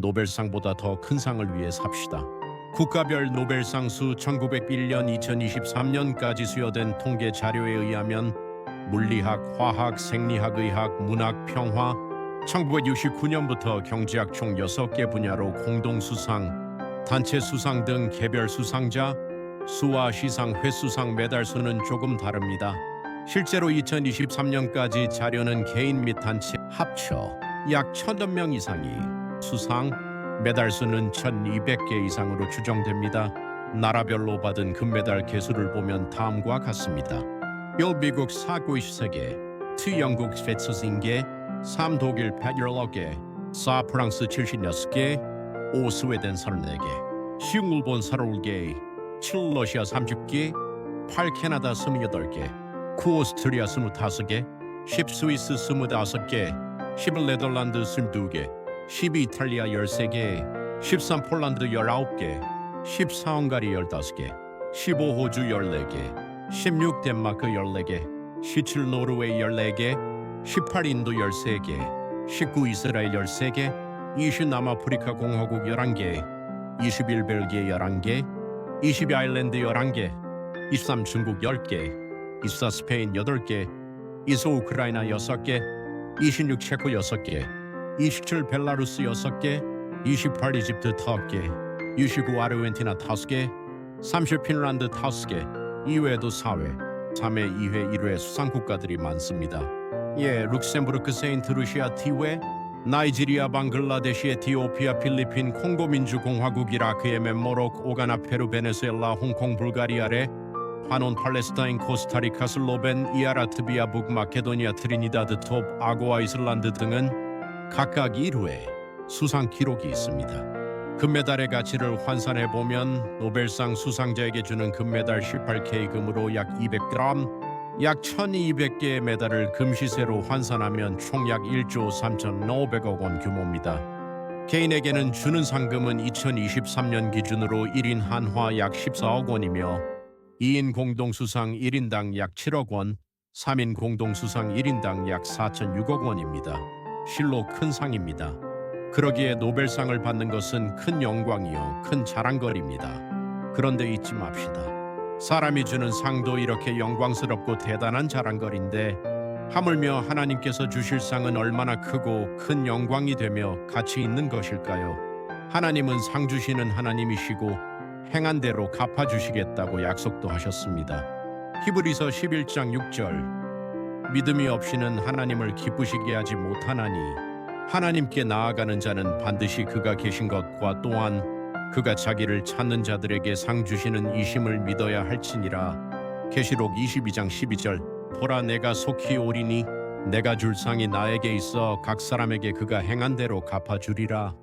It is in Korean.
노벨상보다 더 큰 상을 위해 삽시다. 국가별 노벨상 수 1901년 2023년까지 수여된 통계 자료에 의하면 물리학, 화학, 생리학, 의학, 문학, 평화 1969년부터 경제학 총 6개 분야로 공동 수상, 단체 수상 등 개별 수상자, 수와 시상 횟수상 메달 수는 조금 다릅니다. 실제로 2023년까지 자료는 개인 및 단체 합쳐 약 1,000여 명 이상이 수상, 메달 수는 1,200개 이상으로 추정됩니다. 나라별로 받은 금메달 개수를 보면 다음과 같습니다. 1. 미국 493개, 2. 영국 140개, 3. 독일 116개, 4. 프랑스 76개, 5. 스웨덴 34개, 10. 일본 31개, 7. 러시아 30개, 8. 캐나다 28개, 9. 오스트리아 25개, 10. 스위스 25개, 11. 네덜란드 22개, 12. 이탈리아 13개, 13. 폴란드 19개, 14. 헝가리 15개, 15. 호주 14개, 16. 덴마크 14개, 17. 노르웨이 14개, 18. 인도 13개, 19. 이스라엘 13개, 20. 남아프리카 공화국 11개, 21. 벨기에 11개, 22. 아일랜드 11개, 23. 중국 10개, 24. 스페인 8개, 25. 우크라이나 6개, 26. 체코 6개, 27. 벨라루스 6개, 28. 이집트 5개, 29. 아르헨티나 5개, 30. 핀란드 5개, 이외에도 4회, 3회, 2회, 1회 수상 국가들이 많습니다. 예, 룩셈부르크, 세인트루시아, 티웨, 나이지리아, 방글라데시, 에티오피아, 필리핀, 콩고 민주공화국, 이라크, 예멘, 모로코, 오가나, 페루, 베네수엘라, 홍콩, 불가리아레, 파논, 팔레스타인, 코스타리카, 슬로벤, 이아라트비아, 북마케도니아, 트리니다드, 톱, 아고아, 이슬란드 등은 각각 1회 수상 기록이 있습니다. 금메달의 가치를 환산해 보면 노벨상 수상자에게 주는 금메달 18K 금으로 약 200g, 약 1,200개의 메달을 금시세로 환산하면 총 약 1조 3,500억 원 규모입니다. 개인에게는 주는 상금은 2023년 기준으로 1인 한화 약 14억 원이며 2인 공동 수상 1인당 약 7억 원, 3인 공동 수상 1인당 약 4,006억 원입니다. 실로 큰 상입니다. 그러기에 노벨상을 받는 것은 큰 영광이요, 큰 자랑거리입니다. 그런데 잊지 맙시다. 사람이 주는 상도 이렇게 영광스럽고 대단한 자랑거리인데 하물며 하나님께서 주실 상은 얼마나 크고 큰 영광이 되며 가치 있는 것일까요? 하나님은 상 주시는 하나님이시고 행한 대로 갚아 주시겠다고 약속도 하셨습니다. 히브리서 11장 6절 믿음이 없이는 하나님을 기쁘시게 하지 못하나니 하나님께 나아가는 자는 반드시 그가 계신 것과 또한 그가 자기를 찾는 자들에게 상 주시는 이심을 믿어야 할지니라. 계시록 22장 12절 보라 내가 속히 오리니 내가 줄 상이 나에게 있어 각 사람에게 그가 행한 대로 갚아 주리라.